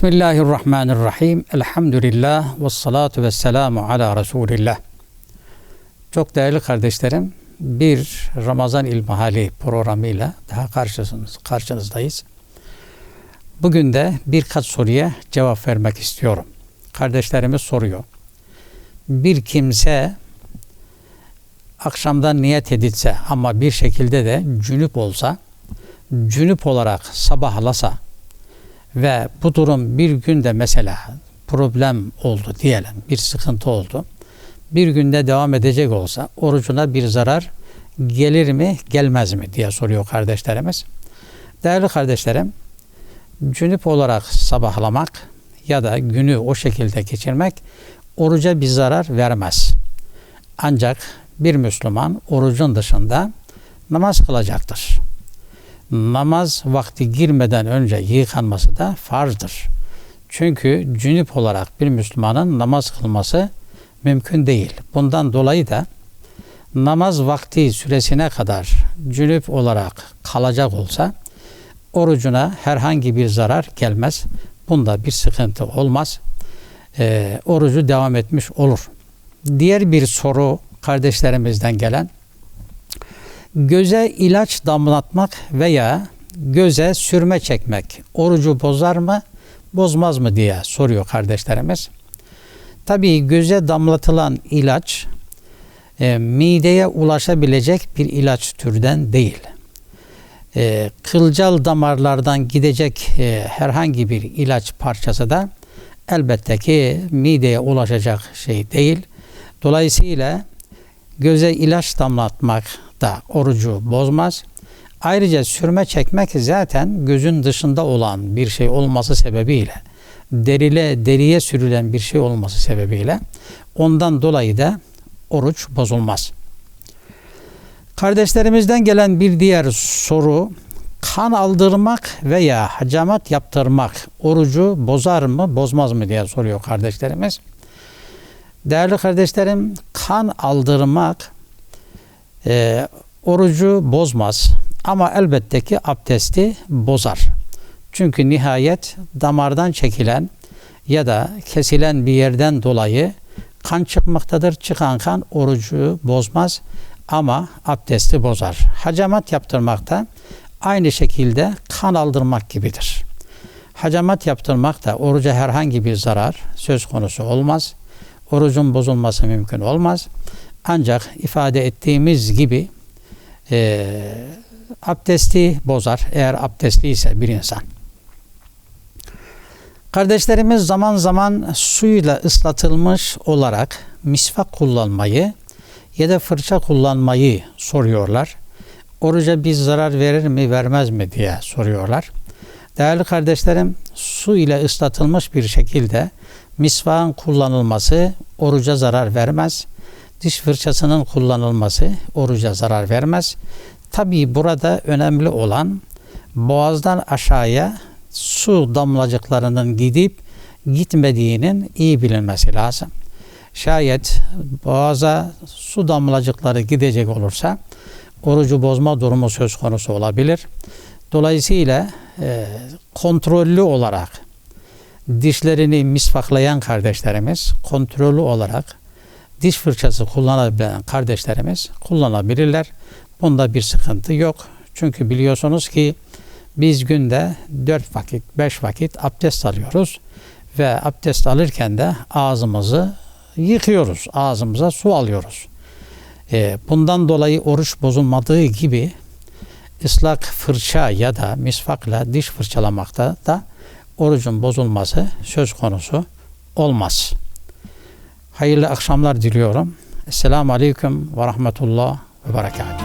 Bismillahirrahmanirrahim. Elhamdülillah ve salatu ve selamu ala Resulillah. Çok değerli kardeşlerim, bir Ramazan İlmihali programıyla daha karşınız, karşınızdayız. Bugün de birkaç soruya cevap vermek istiyorum. Kardeşlerimiz soruyor. Bir kimse akşamdan niyet edilse ama bir şekilde de cünüp olsa, cünüp olarak sabahlasa ve bu durum bir günde mesela problem oldu diyelim, bir sıkıntı oldu. Bir günde devam edecek olsa orucuna bir zarar gelir mi, gelmez mi diye soruyor kardeşlerimiz. Değerli kardeşlerim, cünüp olarak sabahlamak ya da günü o şekilde geçirmek oruca bir zarar vermez. Ancak bir Müslüman orucun dışında namaz kılacaktır. Namaz vakti girmeden önce yıkanması da farzdır. Çünkü cünüp olarak bir Müslümanın namaz kılması mümkün değil. Bundan dolayı da namaz vakti süresine kadar cünüp olarak kalacak olsa orucuna herhangi bir zarar gelmez. Bunda bir sıkıntı olmaz. E, orucu devam etmiş olur. Diğer bir soru kardeşlerimizden gelen göze ilaç damlatmak veya göze sürme çekmek orucu bozar mı bozmaz mı diye soruyor kardeşlerimiz. Tabii göze damlatılan ilaç e, mideye ulaşabilecek bir ilaç türden değil. E, kılcal damarlardan gidecek e, herhangi bir ilaç parçası da elbette ki mideye ulaşacak şey değil. Dolayısıyla göze ilaç damlatmak da orucu bozmaz. Ayrıca sürme çekmek zaten gözün dışında olan bir şey olması sebebiyle derile deriye sürülen bir şey olması sebebiyle ondan dolayı da oruç bozulmaz. Kardeşlerimizden gelen bir diğer soru kan aldırmak veya hacamat yaptırmak orucu bozar mı bozmaz mı diye soruyor kardeşlerimiz. Değerli kardeşlerim kan aldırmak e, orucu bozmaz ama elbette ki abdesti bozar. Çünkü nihayet damardan çekilen ya da kesilen bir yerden dolayı kan çıkmaktadır. Çıkan kan orucu bozmaz ama abdesti bozar. Hacamat yaptırmak da aynı şekilde kan aldırmak gibidir. Hacamat yaptırmak da oruca herhangi bir zarar söz konusu olmaz. Orucun bozulması mümkün olmaz. Ancak ifade ettiğimiz gibi e, abdesti bozar eğer abdestliyse bir insan. Kardeşlerimiz zaman zaman suyla ıslatılmış olarak misvak kullanmayı ya da fırça kullanmayı soruyorlar. Oruca bir zarar verir mi vermez mi diye soruyorlar. Değerli kardeşlerim su ile ıslatılmış bir şekilde misvağın kullanılması oruca zarar vermez. Diş fırçasının kullanılması oruca zarar vermez. Tabii burada önemli olan boğazdan aşağıya su damlacıklarının gidip gitmediğinin iyi bilinmesi lazım. Şayet boğaza su damlacıkları gidecek olursa orucu bozma durumu söz konusu olabilir. Dolayısıyla e, kontrollü olarak dişlerini misfaklayan kardeşlerimiz kontrollü olarak diş fırçası kullanabilen kardeşlerimiz kullanabilirler. Bunda bir sıkıntı yok. Çünkü biliyorsunuz ki biz günde dört vakit, beş vakit abdest alıyoruz ve abdest alırken de ağzımızı yıkıyoruz. Ağzımıza su alıyoruz. E, bundan dolayı oruç bozulmadığı gibi ıslak fırça ya da misvakla diş fırçalamakta da orucun bozulması söz konusu olmaz. Hayırlı akşamlar diliyorum. Esselamu Aleyküm ve Rahmetullah ve Berekatuhu.